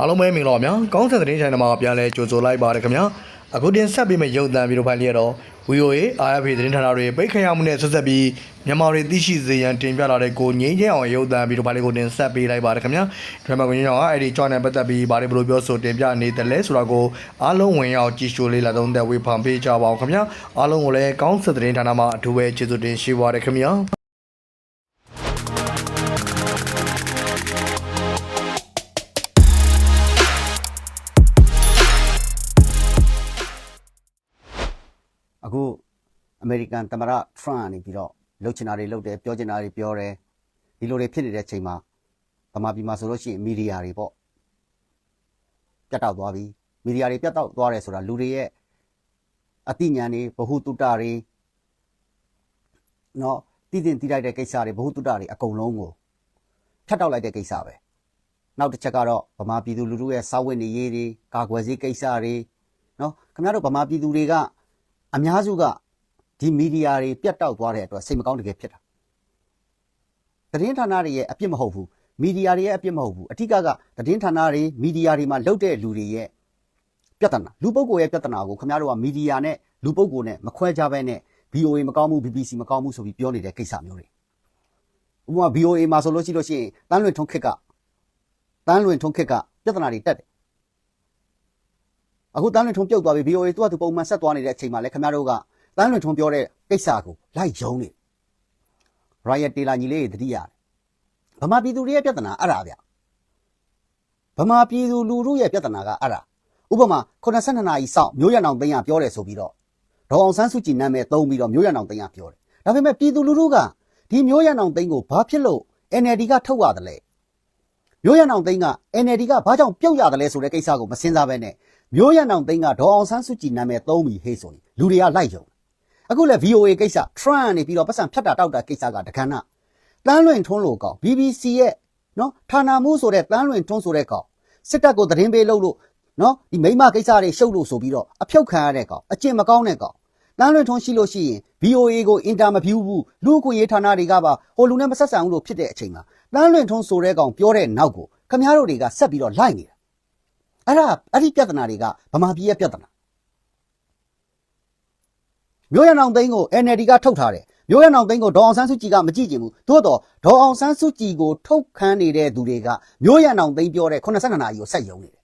အားလုံးပဲမင်္ဂလာပါဗျာကောင်းတဲ့သတင်း channel မှာပြန်လဲကြိုဆိုလိုက်ပါရခင်ဗျာအခုတင်ဆက်ပေးမယ့်ရုပ်သံဗီဒီယိုဖိုင်လေးကတော့ VOA RFA သတင်းဌာနတွေပိတ်ခရမှုနဲ့ဆက်ဆက်ပြီးမြန်မာတွေသိရှိစေရန်တင်ပြလာတဲ့ကိုငိမ့်ချင်းအောင်ရုပ်သံဗီဒီယိုဖိုင်လေးကိုတင်ဆက်ပေးလိုက်ပါရခင်ဗျာဒီမှာကိုငိမ့်ချင်းအောင်ကအဲ့ဒီ channel ပတ်သက်ပြီးဘာတွေဘယ်လိုပြောဆိုတင်ပြနေတယ်လဲဆိုတာကိုအားလုံးဝင်ရောက်ကြည့်ရှုလေးလာသုံးသက်ဝေဖန်ပေးကြပါအောင်ခင်ဗျာအားလုံးကိုလည်းကောင်းတဲ့သတင်းဌာနမှာအထူးပဲကျေးဇူးတင်ရှိပါရခင်ဗျာ အမေရိကန်သမ္မတထရန့်ကနေပြီးတော့လှုပ်ချင်တာတွေလှုပ်တယ်ပြောချင်တာတွေပြောတယ်ဒီလိုတွေဖြစ်နေတဲ့အချိန်မှာဗမာပြည်မှာဆိုလို့ရှိရင်မီဒီယာတွေပေါ့ပြတ်တောက်သွားပြီမီဒီယာတွေပြတ်တောက်သွားတယ်ဆိုတာလူတွေရဲ့အသိဉာဏ်တွေဗဟုသုတတွေနော်တည်တင်တည်လိုက်တဲ့ကိစ္စတွေဗဟုသုတတွေအကုန်လုံးကိုဖြတ်တောက်လိုက်တဲ့ကိစ္စပဲနောက်တစ်ချက်ကတော့ဗမာပြည်သူလူထုရဲ့စာဝတ်နေရေးတွေကာကွယ်ဆေးကိစ္စတွေနော်ခင်ဗျားတို့ဗမာပြည်သူတွေကအများစုက ဒီမီဒီယာတွေပြတ်တောက်သွားတဲ့အတွက်စိတ်မကောင်းတကယ်ဖြစ်တာသတင်းဌာနတွေရဲ့အပြစ်မဟုတ်ဘူးမီဒီယာတွေရဲ့အပြစ်မဟုတ်ဘူးအထူးကကသတင်းဌာနတွေမီဒီယာတွေမှာလုပ်တဲ့လူတွေရဲ့ပြဿနာလူပုဂ္ဂိုလ်ရဲ့ပြဿနာကိုခင်ဗျားတို့ကမီဒီယာနဲ့လူပုဂ္ဂိုလ်နဲ့မခွဲခြားဘဲနဲ့ VOA မကောင်းဘူး BBC မကောင်းဘူးဆိုပြီးပြောနေတဲ့ကိစ္စမျိုးတွေဥပမာ VOA မှာဆိုလို့ရှိလို့ရှိရင်တန်းလွင်ထုံးခစ်ကတန်းလွင်ထုံးခစ်ကပြဿနာတွေတက်တယ်အခုတန်းလွင်ထုံးပြုတ်သွားပြီ VOA သူကသူပုံမှန်ဆက်သွားနေတဲ့အချိန်မှာလည်းခင်ဗျားတို့က တန်းလွင်ထုံးပြောတဲ့ကိစ္စကိုလိုက်ယုံနေ Riot Taylor ညီလေးတွေတတိရတယ်ဗမာပြည်သူတွေရဲ့ပြဿနာအဲ့ဒါဗျဗမာပြည်သူလူထုရဲ့ပြဿနာကအဲ့ဒါဥပမာ82နာရီစောင့်မျိုးရံအောင်သိန်းရပြောတယ်ဆိုပြီးတော့ဒေါအောင်ဆန်းစုကြည်နာမည်သုံးပြီးတော့မျိုးရံအောင်သိန်းရပြောတယ်ဒါပေမဲ့ပြည်သူလူထုကဒီမျိုးရံအောင်သိန်းကိုဘာဖြစ်လို့ NLD ကထုတ်ရတယ်လဲမျိုးရံအောင်သိန်းက NLD ကဘာကြောင့်ပြုတ်ရတယ်လဲဆိုတဲ့ကိစ္စကိုမစင်စားဘဲနဲ့မျိုးရံအောင်သိန်းကဒေါအောင်ဆန်းစုကြည်နာမည်သုံးပြီးဟေးဆိုရင်လူတွေကလိုက်ယုံ အခုလည်း VOA ကိစ္စ Trump နေပြီးတော့ပတ်စံဖြတ်တာတောက်တာကိစ္စကတခဏတန်းလွင်ထွန်းလို့ကောင် BBC ရဲ့နော်ဌာနမှုဆိုတဲ့တန်းလွင်ထွန်းဆိုတဲ့ကောင်စစ်တပ်ကိုသတင်းပေးလို့လို့နော်ဒီမိမကိစ္စတွေရှုပ်လို့ဆိုပြီးတော့အဖြုတ်ခံရတဲ့ကောင်အကျင့်မကောင်းတဲ့ကောင်တန်းလွင်ထွန်းရှိလို့ရှိရင် VOA ကိုအင်တာမဗျူးဘူးလူ့အခွင့်အရေးဌာနတွေကပါဟိုလူနဲ့မဆက်ဆံဘူးလို့ဖြစ်တဲ့အချိန်မှာတန်းလွင်ထွန်းဆိုတဲ့ကောင်ပြောတဲ့နောက်ကိုခမည်းတော်တွေကဆက်ပြီးတော့လိုက်နေတာအဲ့ဒါအဲ့ဒီပြဿနာတွေကဗမာပြည်ရဲ့ပြဿနာ မျိုးရံအောင်သိန်းကို NLD ကထုတ်ထားတယ်မျိုးရံအောင်သိန်းကိုဒေါအောင်ဆန်းစုကြည်ကမကြည့်ကျင်ဘူးသို့တော့ဒေါအောင်ဆန်းစုကြည်ကိုထုတ်ခမ်းနေတဲ့သူတွေကမျိုးရံအောင်သိန်းပြောတဲ့82နာရီကိုဆက်ယုံနေတယ်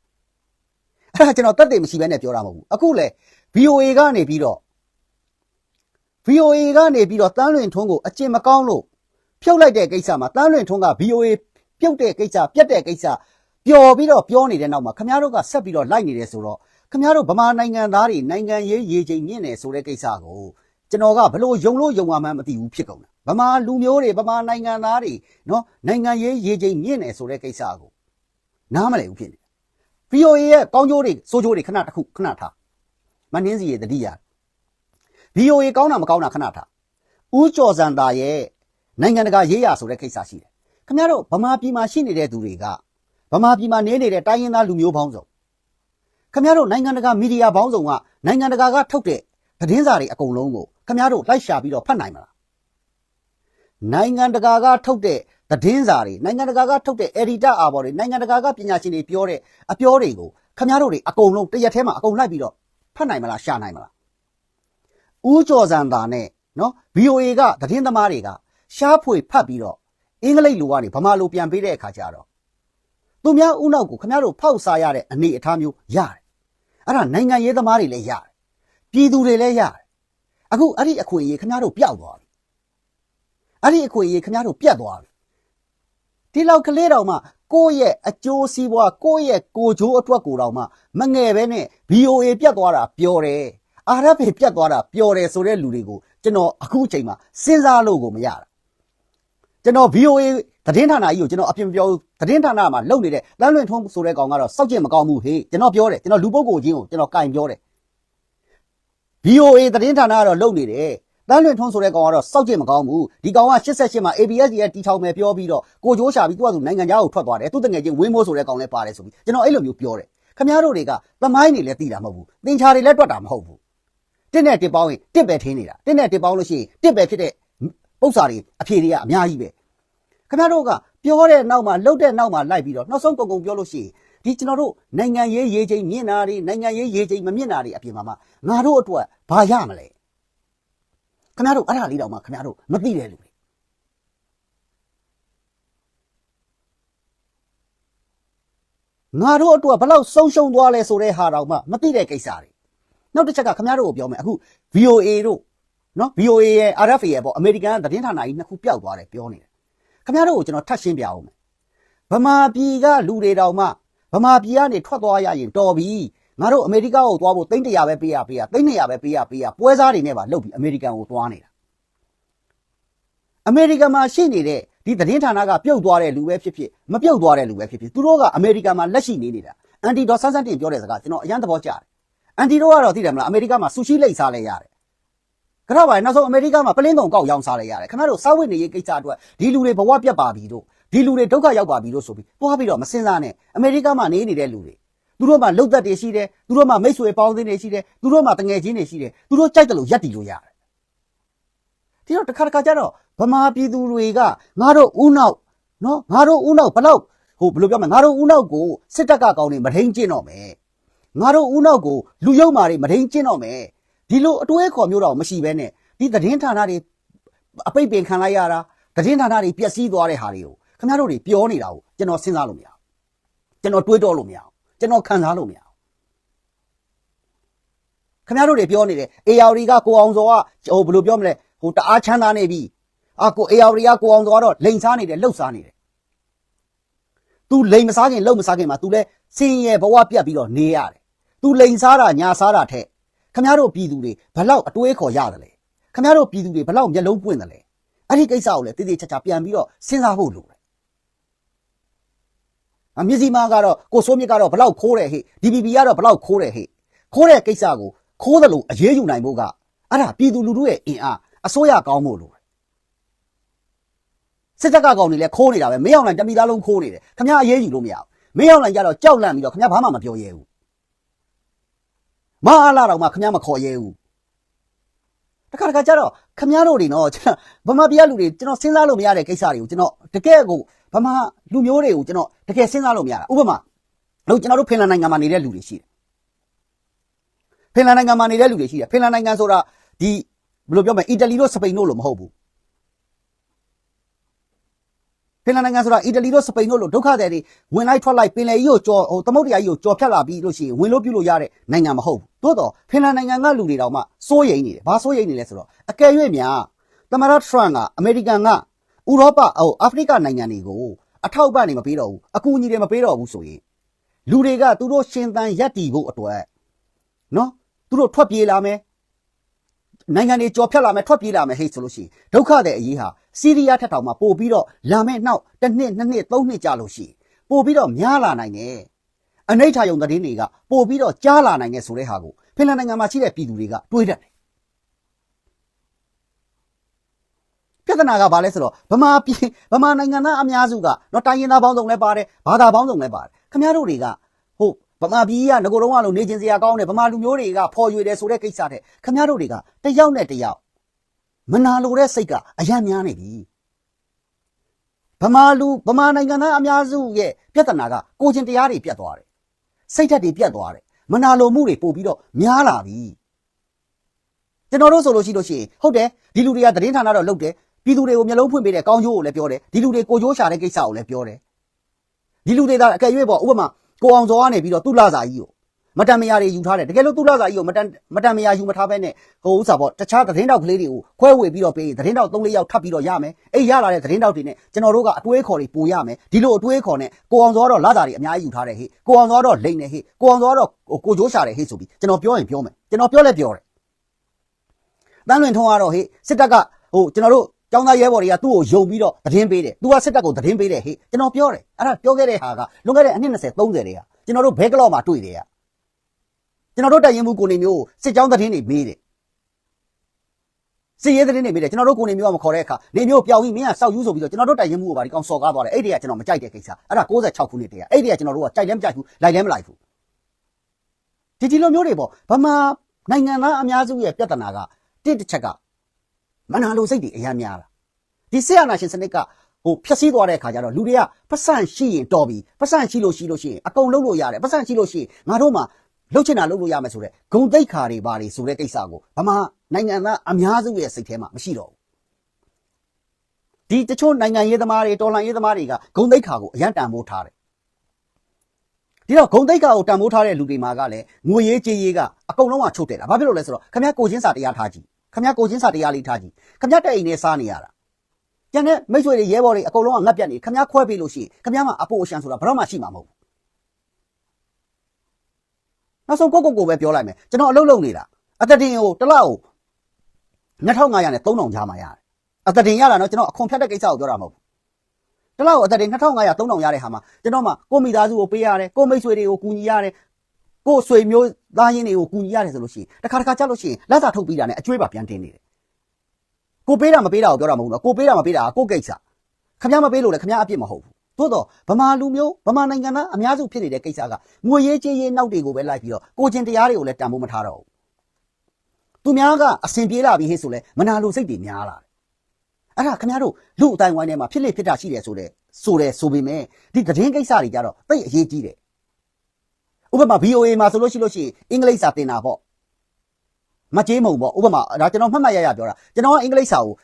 အဲ့ဒါကျွန်တော်တက်တယ်မရှိဘဲနဲ့ပြောတာမဟုတ်ဘူးအခုလေ VOA ကနေပြီးတော့ VOA ကနေပြီးတော့တန်းလွင်ထွန်းကိုအကျင့်မကောင်းလို့ဖြုတ်လိုက်တဲ့ကိစ္စမှာတန်းလွင်ထွန်းက VOA ပြုတ်တဲ့ကိစ္စပြတ်တဲ့ကိစ္စပျော်ပြီးတော့ပြောနေတဲ့နောက်မှာခမည်းတော်ကဆက်ပြီးတော့လိုက်နေတယ်ဆိုတော့ ခမရတို့ဗမာနိုင်ငံသားတွေနိုင်ငံရေးရေချိန်မြင့်နေဆိုတဲ့ကိစ္စကိုကျွန်တော်ကဘလို့ယုံလို့ယုံမှန်းမသိဘူးဖြစ်ကုန်တာဗမာလူမျိုးတွေဗမာနိုင်ငံသားတွေနော်နိုင်ငံရေးရေချိန်မြင့်နေဆိုတဲ့ကိစ္စကိုနားမလည်ဘူးဖြစ်နေ VOA ရဲ့ကောင်းကျိုးတွေဆိုးကျိုးတွေခဏတစ်ခုခဏထားမနှင်းစီရဲ့တတိယ VOA ကောင်းတာမကောင်းတာခဏထားဦးကျော်စံတာရဲ့နိုင်ငံတကာရေးရဆိုတဲ့ကိစ္စရှိတယ်ခမရတို့ဗမာပြည်မှာရှိနေတဲ့သူတွေကဗမာပြည်မှာနေနေတဲ့တိုင်းရင်းသားလူမျိုးပေါင်းစုံ ခင်ဗျားတို့နိုင်ငံတကာမီဒီယာပေါင်းစုံကနိုင်ငံတကာကထုတ်တဲ့သတင်းစာတွေအကုန်လုံးကိုခင်ဗျားတို့လိုက်ရှာပြီးတော့ဖတ်နိုင်မလားနိုင်ငံတကာကထုတ်တဲ့သတင်းစာတွေနိုင်ငံတကာကထုတ်တဲ့ editor အာဘော်တွေနိုင်ငံတကာကပညာရှင်တွေပြောတဲ့အပြောတွေကိုခင်ဗျားတို့တွေအကုန်လုံးတစ်ရက်ထဲမှာအကုန်လိုက်ပြီးတော့ဖတ်နိုင်မလားရှာနိုင်မလားဦးကျော်စံသာနဲ့နော် VOA ကသတင်းသမားတွေကရှားဖွေဖတ်ပြီးတော့အင်္ဂလိပ်လိုကနေဗမာလိုပြန်ပေးတဲ့အခါကျတော့သူများဥနောက်ကိုခင်ဗျားတို့ဖောက်စားရတဲ့အနေအထားမျိုးရတယ် အဲ့ဒါနိုင်ငံရေးသမားတွေလည်းရတယ်ပြည်သူတွေလည်းရတယ်အခုအဲ့ဒီအခွင့်အရေးခင်ဗျားတို့ပျောက်သွားပြီအဲ့ဒီအခွင့်အရေးခင်ဗျားတို့ပြတ်သွားပြီဒီလောက်ကလေးတော်မှကိုယ့်ရဲ့အကျိုးစီးပွားကိုယ့်ရဲ့ကိုယ်ကျိုးအတွက်ကိုယ်တော်မှမငယ်ပဲနဲ့ VOA ပြတ်သွားတာပျော်တယ် RFA ပြတ်သွားတာပျော်တယ်ဆိုတဲ့လူတွေကိုကျွန်တော်အခုအချိန်မှာစဉ်းစားလို့ကိုမရတာ ကျွန်တော် VOA သတင်းဌာနကြီးကိုကျွန်တော်အပြင်မပြောဘူးသတင်းဌာနမှာလုပ်နေတဲ့တန်းလွင်ထုံးဆိုတဲ့ကောင်ကတော့စောက်ကျင်မကောင်းဘူးဟေးကျွန်တော်ပြောတယ်ကျွန်တော်လူပုဂ္ဂိုလ်ချင်းကိုကျွန်တော်ကင်ပြောတယ် VOA သတင်းဌာနကတော့လုပ်နေတယ်တန်းလွင်ထုံးဆိုတဲ့ကောင်ကတော့စောက်ကျင်မကောင်းဘူးဒီကောင်က88မှာ ABS ရဲ့တီထောင်မယ်ပြောပြီးတော့ကိုကြိုးရှာပြီးသူကသူနိုင်ငံခြားကိုထွက်သွားတယ်သူတငယ်ချင်းဝင်းမိုးဆိုတဲ့ကောင်လည်းပါတယ်ဆိုပြီးကျွန်တော်အဲ့လိုမျိုးပြောတယ်ခမည်းတော်တွေကသမိုင်းတွေလည်းသိတာမဟုတ်ဘူးသင်္ချာတွေလည်းတွက်တာမဟုတ်ဘူးတစ်နဲ့တစ်ပေါင်းရင်တစ်ပဲထင်းနေတာတစ်နဲ့တစ်ပေါင်းလို့ရှိရင်တစ်ပဲဖြစ်တဲ့ ပု္ပ္ပာတွေအဖြေတွေကအများကြီးပဲခင်ဗျားတို့ကပြောတဲ့နောက်မှာလှုပ်တဲ့နောက်မှာလိုက်ပြီးတော့နောက်ဆုံးကုန်ကုန်ပြောလို့ရှိရင်ဒီကျွန်တော်တို့နိုင်ငံရေးရေးချိန်မြင့်တာတွေနိုင်ငံရေးရေးချိန်မမြင့်တာတွေအပြင်မှာမှငါတို့အတွက်ဘာရမလဲခင်ဗျားတို့အဲ့ဒါလေးတော့မှခင်ဗျားတို့မသိတဲ့လူတွေငါတို့အတွက်ဘယ်လောက်ဆုံးရှုံးသွားလဲဆိုတဲ့ဟာတော့မှမသိတဲ့ကိစ္စတွေနောက်တစ်ချက်ကခင်ဗျားတို့ကိုပြောမယ်အခု VOA တို့ နော် VOA ရဲ့ RFA ရဲ့ပေါ့အမေရိကန်သတင်းဌာနကြီးနှစ်ခုပျောက်သွားတယ်ပြောနေတယ်ခင်ဗျားတို့ကိုကျွန်တော်ထပ်ရှင်းပြအောင်မယ်ဗမာပြည်ကလူတွေတောင်မှဗမာပြည်ကနေထွက်သွားရရင်တော်ပြီငါတို့အမေရိကကိုသွားဖို့သိန်း100ပဲပေးရပေးရသိန်း200ပဲပေးရပေးရပွဲစားတွေနဲ့ပါလုပ်ပြီးအမေရိကန်ကိုသွားနေတာအမေရိကန်မှာရှိနေတဲ့ဒီသတင်းဌာနကပြုတ်သွားတဲ့လူပဲဖြစ်ဖြစ်မပြုတ်သွားတဲ့လူပဲဖြစ်ဖြစ်သူတို့ကအမေရိကန်မှာလက်ရှိနေနေတာအန်တီဒေါ်ဆန်းဆန်းတင်ပြောတဲ့စကားကျွန်တော်အရန်သဘောကျတယ်အန်တီတို့ကတော့သိတယ်မလားအမေရိကန်မှာဆူရှီလိတ်စားလဲရတယ် ကတော့ပါနောက်ဆုံးအမေရိကန်မှာပလင်းတုံကောက်ရောင်းစားလဲရတယ်ခင်ဗျားတို့စားဝတ်နေရေးကိစ္စအတွက်ဒီလူတွေဘဝပြတ်ပါပြီတို့ဒီလူတွေဒုက္ခရောက်ပါပြီတို့ဆိုပြီးတွားပြီးတော့မစင်စားနဲ့အမေရိကန်မှာနေနေတဲ့လူတွေသူတို့မှာလုတ်သက်တွေရှိတယ်သူတို့မှာမိတ်ဆွေပေါင်းသင်းတွေရှိတယ်သူတို့မှာတငယ်ချင်းတွေရှိတယ်သူတို့ကြိုက်တယ်လို့ရက်တီလို့ရတယ်ဒီတော့တစ်ခါတစ်ခါကျတော့ဗမာပြည်သူတွေကငါတို့ဦးနောက်နော်ငါတို့ဦးနောက်ဘလောက်ဟိုဘယ်လိုပြောမလဲငါတို့ဦးနောက်ကိုစစ်တပ်ကကောင်းနေမထိန်ကျင့်တော့မယ်ငါတို့ဦးနောက်ကိုလူယုံမာတွေမထိန်ကျင့်တော့မယ် ဒီလိုအတွေးခေါ်မျိုးတော့မရှိဘဲနဲ့ဒီသတင်းဌာနတွေအပိတ်ပင်ခံလိုက်ရတာသတင်းဌာနတွေပျက်စီးသွားတဲ့ဟာတွေကိုခင်ဗျားတို့တွေပြောနေတာကိုကျွန်တော်စဉ်းစားလို့မရဘူးကျွန်တော်တွေးတောလို့မရဘူးကျွန်တော်ခံစားလို့မရဘူးခင်ဗျားတို့တွေပြောနေတယ် AR ကကိုအောင်စောကဟိုဘယ်လိုပြောမလဲဟိုတအားချမ်းသာနေပြီအာကို AR ကကိုအောင်စောကတော့လိန်စားနေတယ်လှုပ်စားနေတယ် तू လိန်မစားခင်လှုပ်မစားခင်မှာ तू လဲစင်ရဲဘဝပြတ်ပြီးတော့နေရတယ် तू လိန်စားတာညာစားတာထက် ခင်ဗျားတို့ပြည်သူတွေဘလောက်အတွေးခေါ်ရတယ်လဲခင်ဗျားတို့ပြည်သူတွေဘလောက်မျက်လုံးပွင့်တယ်လဲအဲ့ဒီကိစ္စကိုလည်းတည်တည်ချာချာပြန်ပြီးတော့စဉ်းစားဖို့လိုတယ်အမြစည်းမကတော့ကိုစိုးမြင့်ကတော့ဘလောက်ခိုးတယ်ဟဲ့ DPP ကတော့ဘလောက်ခိုးတယ်ဟဲ့ခိုးတဲ့ကိစ္စကိုခိုးတယ်လို့အရေးယူနိုင်ဖို့ကအဲ့ဒါပြည်သူလူထုရဲ့အင်အားအစိုးရကောင်းဖို့လိုတယ်စစ်တပ်ကကောင်တွေလည်းခိုးနေတာပဲမင်းအောင်လိုင်တမိသားလုံးခိုးနေတယ်ခင်ဗျားအရေးယူလို့မရဘူးမင်းအောင်လိုင်ကြတော့ကြောက်လန့်ပြီးတော့ခင်ဗျားဘာမှမပြောရဲဘူး မအားလာတော့မှခင်ဗျားမခေါ်ရဲဘူးတခါတခါကျတော့ခင်ဗျားတို့တွေနော်ကျွန်တော်ဗမာပြည်ကလူတွေကျွန်တော်စဉ်းစားလို့မရတဲ့ကိစ္စတွေကိုကျွန်တော်တကယ်ကိုဗမာလူမျိုးတွေကိုကျွန်တော်တကယ်စဉ်းစားလို့မရတာဥပမာလို့ကျွန်တော်တို့ဖင်လန်နိုင်ငံမှာနေတဲ့လူတွေရှိတယ်ဖင်လန်နိုင်ငံမှာနေတဲ့လူတွေရှိတယ်ဖင်လန်နိုင်ငံဆိုတာဒီဘယ်လိုပြောမလဲအီတလီတို့စပိန်တို့လို့မဟုတ်ဘူး ဖင်လန်နိုင်ငံဆိုတာအီတလီတို့စပိန်တို့လို့ဒုက္ခသည်တွေဝင်လိုက်ထွက်လိုက်ပင်လယ်ကြီးကိုကြော်ဟိုသမုဒ္ဒရာကြီးကိုကြော်ဖြတ်လာပြီးလို့ရှိရင်ဝင်လို့ပြုလို့ရတဲ့နိုင်ငံမဟုတ်ဘူးသို့တော့ဖင်လန်နိုင်ငံကလူတွေတောင်မှစိုးရိမ်နေတယ်ဘာစိုးရိမ်နေလဲဆိုတော့အကယ်၍များသမရထရန့်ကအမေရိကန်ကဥရောပဟိုအာဖရိကနိုင်ငံတွေကိုအထောက်အပံ့တွေမပေးတော့ဘူးအကူအညီတွေမပေးတော့ဘူးဆိုရင်လူတွေကသူတို့ရှင်သန်ရက်တီဖို့အတွက်နော်သူတို့ထွက်ပြေးလာမယ် နိုင်ငံတွေကြော်ဖြတ်လာမယ်ထွက်ပြေးလာမယ်ဟဲ့ဆိုလို့ရှိရင်ဒုက္ခတဲ့အရေးဟာစီးရီးယားထက်တောင်မှပို့ပြီးတော့လာမယ့်နောက်တစ်နှစ်နှစ်နှစ်သုံးနှစ်ကြာလို့ရှိရင်ပို့ပြီးတော့များလာနိုင်တယ်အနိဋ္ဌာယုံသတင်းတွေကပို့ပြီးတော့ကြားလာနိုင်တယ်ဆိုတဲ့ဟာကိုဖင်လန်နိုင်ငံမှာရှိတဲ့ပြည်သူတွေကတွေးတတ်တယ်ပြဿနာကဘာလဲဆိုတော့ဗမာပြည်ဗမာနိုင်ငံသားအများစုကတော့တိုင်းရင်းသားပေါင်းစုံလည်းပါတယ်ဘာသာပေါင်းစုံလည်းပါတယ်ခင်ဗျားတို့တွေကဟုတ် ဗမာပြည်ကငကိုယ်တော့ကလို့နေချင်းစရာကောင်းတယ်ဗမာလူမျိုးတွေကဖော်ရွေတယ်ဆိုတဲ့ကိစ္စတဲ့ခင်ဗျားတို့တွေကတယောက်နဲ့တယောက်မနာလိုတဲ့စိတ်ကအယံများနေပြီဗမာလူဗမာနိုင်ငံသားအများစုရဲ့ပြဿနာကကိုချင်းတရားတွေပြတ်သွားတယ်စိတ်ဓာတ်တွေပြတ်သွားတယ်မနာလိုမှုတွေပို့ပြီးတော့များလာပြီကျွန်တော်တို့ဆိုလို့ရှိလို့ရှိရင်ဟုတ်တယ်ဒီလူတွေကသတင်းဌာနတော့လုပ်တယ်ပြည်သူတွေကိုမျက်လုံးဖွင့်ပေးတဲ့ကောင်းကျိုးကိုလည်းပြောတယ်ဒီလူတွေကိုကြိုးရှာတဲ့ကိစ္စကိုလည်းပြောတယ်ဒီလူတွေကအကယ်၍ပေါ့ဥပမာ ကိုအောင်စောကနေပြီးတော့သူ့လာစာကြီးကိုမတန်မယာတွေယူထားတယ်တကယ်လို့သူ့လာစာကြီးကိုမတန်မတန်မယာယူမထားဘဲနဲ့ဟိုဥစ္စာပေါ့တခြားသတင်းတောက်ကလေးတွေကိုခွဲဝေပြီးတော့ပေးရင်သတင်းတောက်၃၄ယောက်ထပ်ပြီးတော့ရမယ်အဲ့ရလာတဲ့သတင်းတောက်တွေနဲ့ကျွန်တော်တို့ကအတွေးခေါ်တွေပိုရမယ်ဒီလိုအတွေးခေါ်နဲ့ကိုအောင်စောကတော့လာစာတွေအများကြီးယူထားတယ်ဟေ့ကိုအောင်စောကတော့လိန်နေဟေ့ကိုအောင်စောကတော့ကိုကြိုးရှာတယ်ဟေ့ဆိုပြီးကျွန်တော်ပြောရင်ပြောမယ်ကျွန်တော်ပြောလဲပြောတယ်တန်းလွင်ထုံးကတော့ဟေ့စစ်တပ်ကဟိုကျွန်တော်တို့ ကျောင်းသားရဲဘော်တွေကသူ့ကိုယုံပြီးတော့သတင်းပေးတယ်။ तू ကစစ်တပ်ကိုသတင်းပေးတယ်ဟေ့ကျွန်တော်ပြောတယ်။အဲ့ဒါပြောခဲ့တဲ့ဟာကလွန်ခဲ့တဲ့အနှစ်20 30တွေကကျွန်တော်တို့ဘဲကလော့မှာတွေ့တယ်ကကျွန်တော်တို့တိုင်ရင်မှုကိုနေမျိုးစစ်ကြောင်းသတင်းတွေမေးတယ်။စစ်ရေးသတင်းတွေမေးတယ်ကျွန်တော်တို့ကိုနေမျိုးကမခေါ်တဲ့အခါနေမျိုးပြောင်းပြီးမင်းကစောက်ယူဆိုပြီးတော့ကျွန်တော်တို့တိုင်ရင်မှုကိုပါဒီကောင်စော်ကားသွားတယ်။အဲ့ဒီကကျွန်တော်မကြိုက်တဲ့ကိစ္စ။အဲ့ဒါ66ခုနှစ်တည်းကအဲ့ဒီကကျွန်တော်တို့ကကြိုက်လည်းမကြိုက်ဘူးလိုက်လည်းမလိုက်ဘူး။ဒီဒီလိုမျိုးတွေပေါ့ဗမာနိုင်ငံသားအများစုရဲ့ပြဿနာကတစ်တစ်ချက်က မနာလိုစိတ်တွေအများများတာဒီဆေးရနာရှင်စနစ်ကဟိုဖြက်စီးသွားတဲ့အခါကျတော့လူတွေကပတ်စံရှိရင်တော်ပြီပတ်စံရှိလို့ရှိလို့ရှိရင်အကုန်လုံးလို့ရတယ်ပတ်စံရှိလို့ရှိရင်ငါတို့မှလှုပ်ချင်တာလှုပ်လို့ရမယ်ဆိုတဲ့ဂုံတိတ်ခါတွေပါတွေဆိုတဲ့ကိစ္စကိုဗမာနိုင်ငံသားအများစုရဲ့စိတ်ထဲမှာမရှိတော့ဘူးဒီတချို့နိုင်ငံရေးသမားတွေတော်လှန်ရေးသမားတွေကဂုံတိတ်ခါကိုအရန်တန်ဖိုးထားတယ်ဒီတော့ဂုံတိတ်ခါကိုတန်ဖိုးထားတဲ့လူတွေမှာကလည်းငွေရေးကြေးရေးကအကုန်လုံးကချုပ်တယ်တာဘာဖြစ်လို့လဲဆိုတော့ခမရကိုချင်းစာတရားထားကြည့် ခမရကိုချင်းစာတရားလေးထားကြည့်ခမရတဲ့အိမ်နဲ့စားနေရတာကျန်တဲ့မိတ်ဆွေတွေရဲဘော်တွေအကုန်လုံးကငတ်ပြတ်နေခမ ्या ခွဲပေးလို့ရှိရင်ခမ ्या မှာအပိုအရှံဆိုတာဘယ်တော့မှရှိမှာမဟုတ်ဘူးနောက်ဆုံးကိုကိုကိုပဲပြောလိုက်မယ်ကျွန်တော်အလုပ်လုပ်နေတာအသက်တင်ကိုတစ်လောက်ကို2500နဲ့3000ကြားမှာရတယ်အသက်တင်ရတာနော်ကျွန်တော်အခွန်ဖြတ်တဲ့ကိစ္စကိုပြောတာမဟုတ်ဘူးတစ်လောက်ကိုအသက်တင်2500 3000ရတဲ့ဟာမှာကျွန်တော်မှကိုမိသားစုကိုပေးရတယ်ကိုမိတ်ဆွေတွေကိုကူညီရတယ် ကိုဆွေမျိုးသားရင်းတွေကိုကူညီရတယ်ဆိုလို့ရှိရင်တစ်ခါတစ်ခါကြားလို့ရှိရင်လက်စာထုတ်ပြီးတာနဲ့အကျွေးပါပြန်တင်နေတယ်ကိုပေးတာမပေးတာကိုပြောတာမဟုတ်တော့ကိုပေးတာမပေးတာကကိုကိစ္စခမရမပေးလို့လည်းခမရအပြစ်မဟုတ်ဘူးသို့တော့ဗမာလူမျိုးဗမာနိုင်ငံသားအများစုဖြစ်နေတဲ့ကိစ္စကငွေရေးကြေးရေးနောက်တွေကိုပဲလိုက်ပြီးတော့ကိုကျင်တရားတွေကိုလည်းတန်ဖိုးမထားတော့ဘူးသူများကအစဉ်ပြေးလာပြီးဟေ့ဆိုလဲမနာလိုစိတ်တွေများလာတယ်အဲ့ဒါခင်ဗျားတို့လူအတိုင်းဝိုင်းထဲမှာဖြစ်လေဖြစ်တာရှိတယ်ဆိုတဲ့ဆိုတယ်ဆိုပေမဲ့ဒီသတင်းကိစ္စတွေကြတော့တိတ်အရေးကြီးတယ် ဥပမာ VOA မှာဆိုလို့ရှိလို့ရှိရင်အင်္ဂလိပ်စာသင်တာပေါ့မကြေးမုံပေါ့ဥပမာဒါကျွန်တော်မှတ်မှတ်ရရပြောတာကျွန်တော်ကအင်္ဂလိပ်စာကို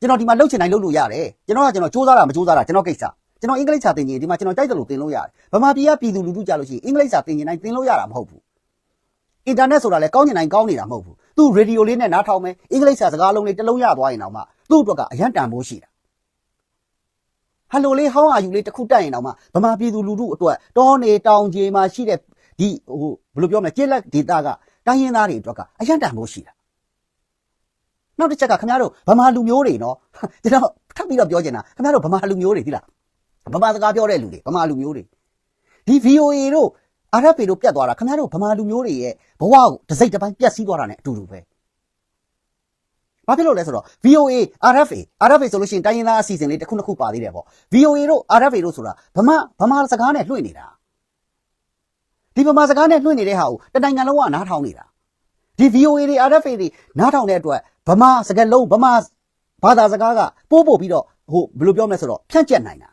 ကျွန်တော်ဒီမှာလှုပ်ချင်တိုင်းလှုပ်လို့ရတယ်ကျွန်တော်ကကျွန်တော်စူးစမ်းတာမစူးစမ်းတာကျွန်တော်ကိစ္စကျွန်တော်အင်္ဂလိပ်စာသင်ရင်ဒီမှာကျွန်တော်တိုက်တယ်လို့သင်လို့ရတယ်ဗမာပြည်ကပြည်သူလူထုကြလို့ရှိရင်အင်္ဂလိပ်စာသင်ရင်တိုင်းသင်လို့ရတာမဟုတ်ဘူးအင်တာနက်ဆိုတာလည်းကောင်းကျင်တိုင်းကောင်းနေတာမဟုတ်ဘူးသူရေဒီယိုလေးနဲ့နားထောင်မယ်အင်္ဂလိပ်စာစကားလုံးလေးတစ်လုံးရသွားရင်တော့မှသူ့အတွက်ကအရန်တန်ဖိုးရှိတာ ဟယ်လိုလေးဟောင်းအာယူလေးတစ်ခုတက်ရင်တော့မှဗမာပြည်သူလူထုအတွက်တောနေတောင်ကြီးမှာရှိတဲ့ဒီဟိုဘယ်လိုပြောမလဲကျေးလက်ဒေတာကတိုင်းရင်းသားတွေအတွက်ကအရန်တန်ဖိုးရှိတာနောက်တစ်ချက်ကခင်ဗျားတို့ဗမာလူမျိုးတွေနော်ကျွန်တော်ထပ်ပြီးတော့ပြောချင်တာခင်ဗျားတို့ဗမာလူမျိုးတွေသိလားဗမာစကားပြောတဲ့လူတွေဗမာလူမျိုးတွေဒီ VOA တို့အာရပ်ပေတို့ပြတ်သွားတာခင်ဗျားတို့ဗမာလူမျိုးတွေရဲ့ဘဝကိုတစ်စိတ်တစ်ပိုင်းပြတ်စည်းသွားတာ ਨੇ အတူတူပဲ ဘာဖြစ်လို့လဲဆိုတော့ VOA RFA RFA ဆိုလို့ရှိရင်တိုင်းရင်းသားအစီအစဉ်လေးတစ်ခုနှစ်ခုပါသေးတယ်ပေါ့ VOA တို့ RFA တို့ဆိုတာဗမာဗမာစကားနဲ့လွှင့်နေတာဒီဗမာစကားနဲ့လွှင့်နေတဲ့ဟာကိုတနိုင်ငံလုံးကနားထောင်နေတာဒီ VOA တွေ RFA တွေနားထောင်တဲ့အတွက်ဗမာစကားလုံးဗမာဘာသာစကားကပို့ပို့ပြီးတော့ဟိုဘယ်လိုပြောမလဲဆိုတော့ဖြန့်ကျက်နိုင်တာ